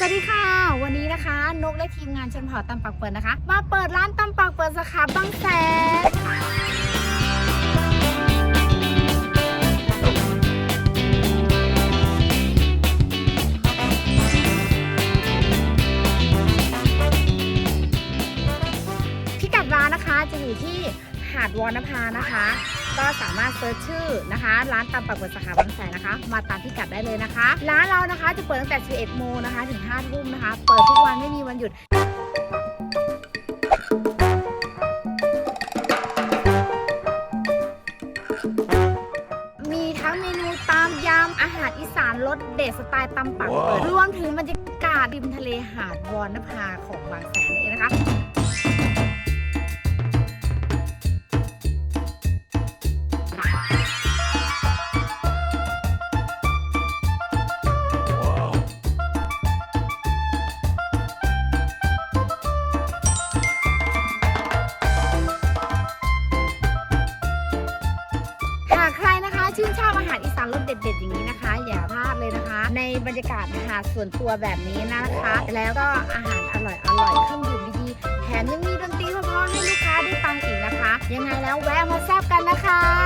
สวัสดีค่ะ วันนี้นะคะ นกและทีมงานชนเผ่าตำปักเปิดนะคะ มาเปิดร้านตำปักเปิดสาขาบางแสนพิกัดร้านนะคะจะอยู่ที่หาดวอนภานะคะ ก็สามารถเซิร์ชชื่อนะคะ ร้านตำปักเปิดสาขาบางแสนนะคะ มาตามพิกัดได้เลยนะคะ ร้านเรานะคะจะเปิดตั้งแต่ 11 โมงนะคะ ถึง 5 ทุ่มนะคะ เปิดทุกวันไม่มีวันหยุดมีทั้งเมนูตามยำอาหารอีสานรสเด็ดสไตล์ตำปักเปิดรวมถึงบรรยากาศริมทะเลหาดวอนภาของบางแสนนั่นเองนะคะ ใครนะคะ ชื่นชอบอาหารอีสานรสเด็ด ๆ อย่างนี้นะคะ อย่าพลาดเลยนะคะ ในบรรยากาศนะคะส่วนตัวแบบนี้นะคะ แล้วก็อาหารอร่อยอร่อยเครื่องดื่มดีๆแถมยังมีดนตรีเพราะๆให้ลูกค้าได้ฟังอีกนะคะ ยังไงแล้วแวะมาแซ่บกันนะคะ